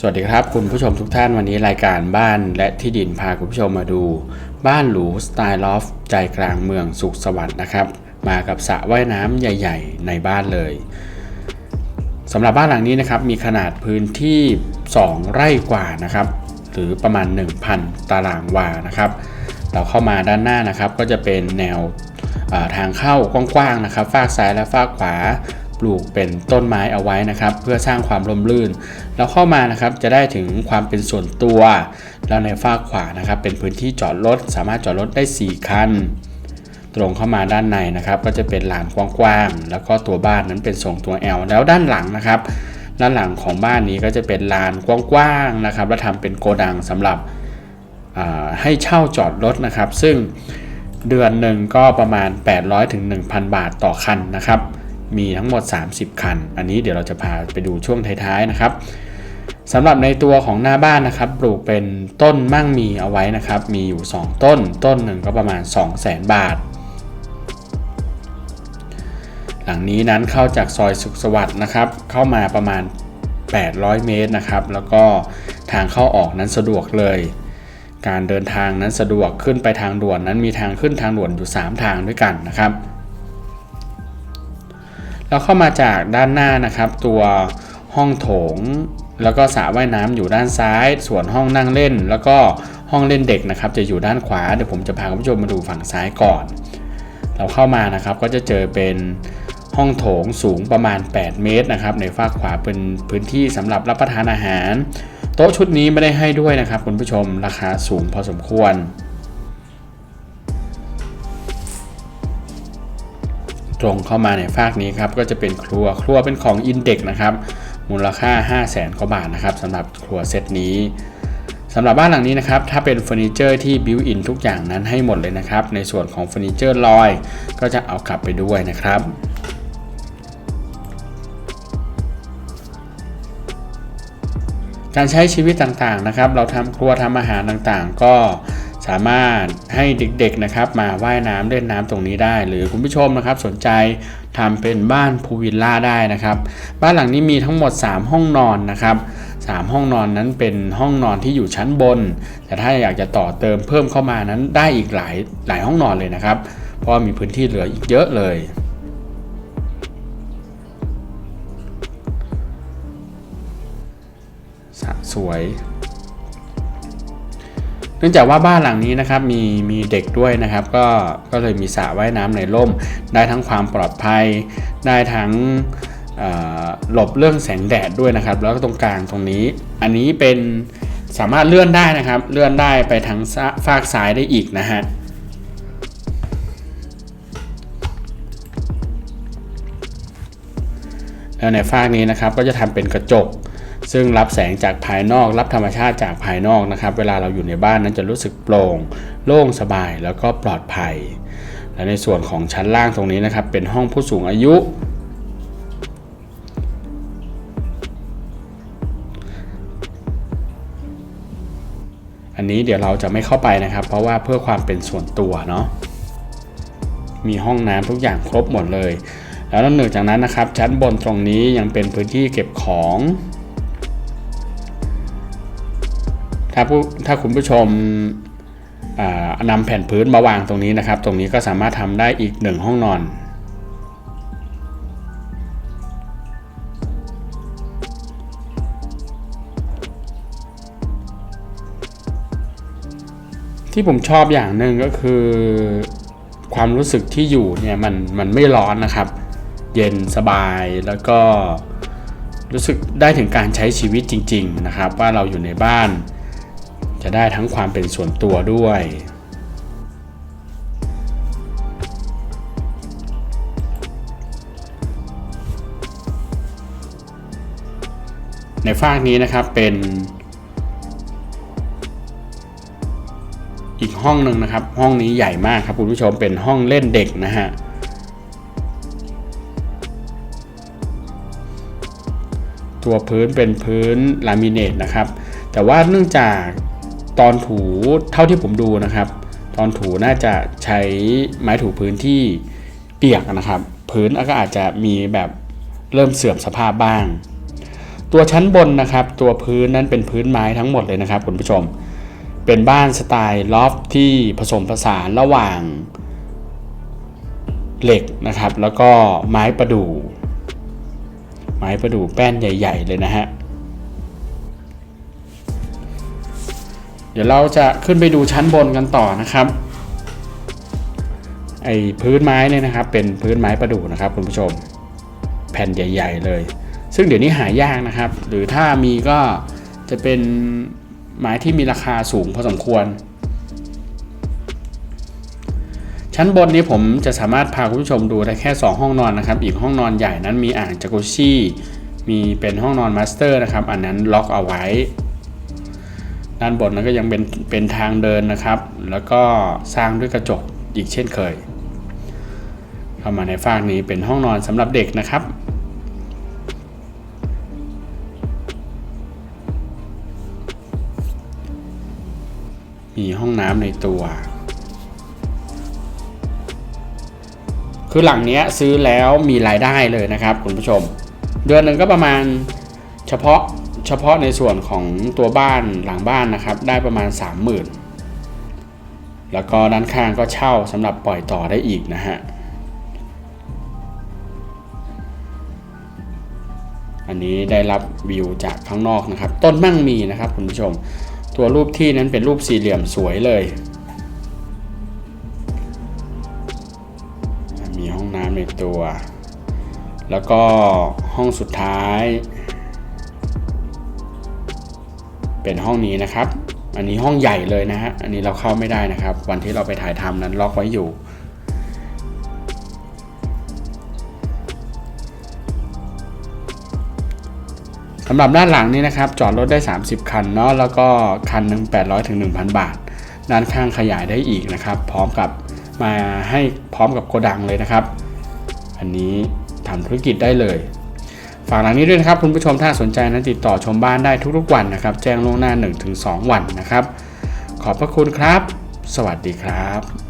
สวัสดีครับคุณผู้ชมทุกท่านวันนี้รายการบ้านและที่ดินพาคุณผู้ชมมาดู บ้านหรูสไตล์ลอฟใจกลางเมืองสุขสวัสดิ์นะครับ มากับสระว่ายน้ำใหญ่ ๆ ในบ้านเลยสำหรับบ้านหลังนี้นะครับมีขนาดพื้นที่ 2 ไร่กว่านะครับ หรือประมาณ 1,000 ตารางวานะครับ เราเข้ามาด้านหน้านะครับก็จะเป็นแนวทางเข้ากว้างๆนะครับฝากซ้ายและฝากขวา ปลูกเป็นต้นไม้เอาไว้นะครับ เพื่อสร้างความร่มรื่น แล้วเข้ามานะครับจะได้ถึงความเป็นส่วนตัว แล้วในฝากขวานะครับ เป็นพื้นที่จอดรถสามารถจอดรถได้ 4 คัน ตรงเข้ามาด้านในนะครับ ก็จะเป็นลานกว้างๆแล้วก็ตัวบ้านนั้นเป็นทรงตัว L แล้วด้านหลังนะครับ ด้านหลังของบ้านนี้ก็จะเป็นลานกว้างๆนะครับ แล้วทำเป็นโกดังสำหรับให้เช่าจอดรถนะครับ ซึ่งเดือนหนึ่งก็ประมาณ 800ถึง1,000 บาทต่อคันนะครับ มีทั้งหมด 30 คัน อันนี้เดี๋ยวเราจะพาไปดูช่วงท้ายๆนะครับสำหรับในตัวของหน้าบ้านนะครับ ปลูกเป็นต้นมั่งมีเอาไว้นะครับ มีอยู่ 2 ต้น ต้นหนึ่งก็ประมาณ 200,000บาท หลังนี้นั้นเข้าจากซอยสุขสวัสดิ์นะครับ เข้ามาประมาณ 800 เมตรนะครับ แล้วก็ทางเข้าออกนั้นสะดวกเลย การเดินทางนั้นสะดวกขึ้นไปทางด่วนนั้นมีทางขึ้นทางด่วนอยู่ 3 ทางด้วยกันนะครับ เราเข้ามาจากด้านหน้านะครับ ตัวห้องโถง แล้วก็สระว่ายน้ำอยู่ด้านซ้าย ส่วนห้องนั่งเล่น แล้วก็ห้องเล่นเด็กนะครับ จะอยู่ด้านขวาเดี๋ยวผมจะพาคุณผู้ชมมาดูฝั่งซ้ายก่อน เราเข้ามานะครับก็จะเจอเป็นห้องโถงสูงประมาณ 8 เมตรนะครับ ในฝากขวาเป็นพื้นที่สำหรับรับประทานอาหาร โต๊ะชุดนี้ไม่ได้ให้ด้วยนะครับคุณผู้ชมราคาสูงพอสมควร ตรงเข้ามาในฝากนี้ครับก็จะเป็นครัวครัวเป็นของอินเด็กนะครับมูลค่า 5 0 0แสนกว่าบาทนะครับสำหรับครัวเซตนี้สำหรับบ้านหลังนี้นะครับถ้าเป็นเฟอร์นิเจอร์ที่บิวอินทุกอย่างนั้นให้หมดเลยนะครับ ในส่วนของเฟอร์นิเจอร์ลอย ก็จะเอากลับไปด้วยนะครับการใช้ชีวิตต่างๆนะครับ เราทำครัวทำอาหารต่างๆ ก็ สามารถให้เด็กๆนะครับมาว่ายน้ำเล่นน้ำตรงนี้ได้ หรือคุณผู้ชมนะครับสนใจทำเป็นบ้านพูลวิลล่าได้นะครับ บ้านหลังนี้มีทั้งหมด 3 ห้องนอนนะครับ3ห้องนอนนั้นเป็นห้องนอนที่อยู่ชั้นบน แต่ถ้าอยากจะต่อเติมเพิ่มเข้ามานั้นได้อีกหลายหลายห้องนอนเลยนะครับ เพราะมีพื้นที่เหลืออีกเยอะเลยสวย เนื่องจากว่าบ้านหลังนี้นะครับมีมีเด็กด้วยนะครับ ก็ก็เลยมีสระว่ายน้ำในร่ม ได้ทั้งความปลอดภัย ได้ทั้งหลบเรื่องแสงแดดด้วยนะครับ แล้วก็ตรงกลางตรงนี้ อันนี้เป็นสามารถเลื่อนได้นะครับ เลื่อนได้ไปทางซ้าฝากซ้ายได้อีกนะฮะแล้วในฝากนี้นะครับก็จะทำเป็นกระจก ซึ่งรับแสงจากภายนอก รับธรรมชาติจากภายนอกนะครับ เวลาเราอยู่ในบ้านนั้นจะรู้สึกโปร่ง โล่งสบายแล้วก็ปลอดภัย และในส่วนของชั้นล่างตรงนี้นะครับ เป็นห้องผู้สูงอายุอันนี้เดี๋ยวเราจะไม่เข้าไปนะครับ เพราะว่าเพื่อความเป็นส่วนตัวเนาะมีห้องน้ำทุกอย่างครบหมดเลย แล้วนอกเหนือจากนั้นนะครับ ชั้นบนตรงนี้ยังเป็นพื้นที่เก็บของ ถ้าผู้ถ้าคุณผู้ชมนำแผ่นพื้นมาวางตรงนี้นะครับ ตรงนี้ก็สามารถทำได้อีกหนึ่งห้องนอนที่ผมชอบอย่างหนึ่งก็คือความรู้สึกที่อยู่เนี่ยมันมันไม่ร้อนนะครับ เย็นสบายแล้วก็รู้สึกได้ถึงการใช้ชีวิตจริง ๆ นะครับ ว่าเราอยู่ในบ้าน จะได้ทั้งความเป็นส่วนตัวด้วย ในฟากนี้นะครับเป็น อีกห้องหนึ่งนะครับ ห้องนี้ใหญ่มากครับคุณผู้ชมเป็นห้องเล่นเด็กนะฮะตัวพื้นเป็นพื้นลามิเนตนะครับ แต่ว่าเนื่องจาก ตอนถูเท่าที่ผมดูนะครับ ตอนถูน่าจะใช้ไม้ถูพื้นที่เปียกนะครับ พื้นก็อาจจะมีแบบเริ่มเสื่อมสภาพบ้าง ตัวชั้นบนนะครับ ตัวพื้นนั้นเป็นพื้นไม้ทั้งหมดเลยนะครับคุณผู้ชม เป็นบ้านสไตล์ลอฟที่ผสมผสานระหว่างเหล็กนะครับ แล้วก็ไม้ประดู่ไม้ประดู่แป้นใหญ่ ๆ เลยนะฮะ เดี๋ยวเราจะขึ้นไปดูชั้นบนกันต่อนะครับไอ้พื้นไม้เนี่ยนะครับ เป็นพื้นไม้ประดู่นะครับคุณผู้ชมแผ่นใหญ่ ๆ เลย ซึ่งเดี๋ยวนี้หายากนะครับ หรือถ้ามีก็จะเป็นไม้ที่มีราคาสูงพอสมควร ชั้นบนนี้ผมจะสามารถพาคุณผู้ชมดูได้แค่ 2 ห้องนอนนะครับ อีกห้องนอนใหญ่นั้นมีอ่างจากุชี่มีเป็นห้องนอนมาสเตอร์นะครับ อันนั้นล็อกเอาไว้ ด้านบนนั้นก็ยังเป็นเป็นทางเดินนะครับ แล้วก็สร้างด้วยกระจกอีกเช่นเคย เข้ามาในฝากนี้เป็นห้องนอนสำหรับเด็กนะครับ มีห้องน้ำในตัวคือหลังนี้ซื้อแล้วมีรายได้เลยนะครับคุณผู้ชม เดือนหนึ่งก็ประมาณเฉพาะ เฉพาะในส่วนของตัวบ้านหลังบ้านนะครับ ได้ประมาณ 30,000 แล้วก็ด้านข้างก็เช่าสำหรับปล่อยต่อได้อีกนะฮะอันนี้ได้รับวิวจากข้างนอกนะครับ ต้นมั่งมีนะครับคุณผู้ชม ตัวรูปที่นั้นเป็นรูปสี่เหลี่ยมสวยเลย มีห้องน้ำในตัว แล้วก็ห้องสุดท้าย เป็นห้องนี้นะครับ อันนี้ห้องใหญ่เลยนะฮะ อันนี้เราเข้าไม่ได้นะครับ วันที่เราไปถ่ายทำนั้นล็อกไว้อยู่สำหรับด้านหลังนี้นะครับ จอดรถได้ 30 คันเนาะแล้วก็คันหนึ่ง800ถึง1,000 บาท ด้านข้างขยายได้อีกนะครับ พร้อมกับมาให้พร้อมกับโกดังเลยนะครับ อันนี้ทำธุรกิจได้เลย ฝากหลังนี้ด้วยนะครับคุณผู้ชมถ้าสนใจนะติดต่อชมบ้านได้ทุกๆวันนะครับ แจ้งล่วงหน้า 1-2 วันนะครับ ขอบพระคุณครับ สวัสดีครับ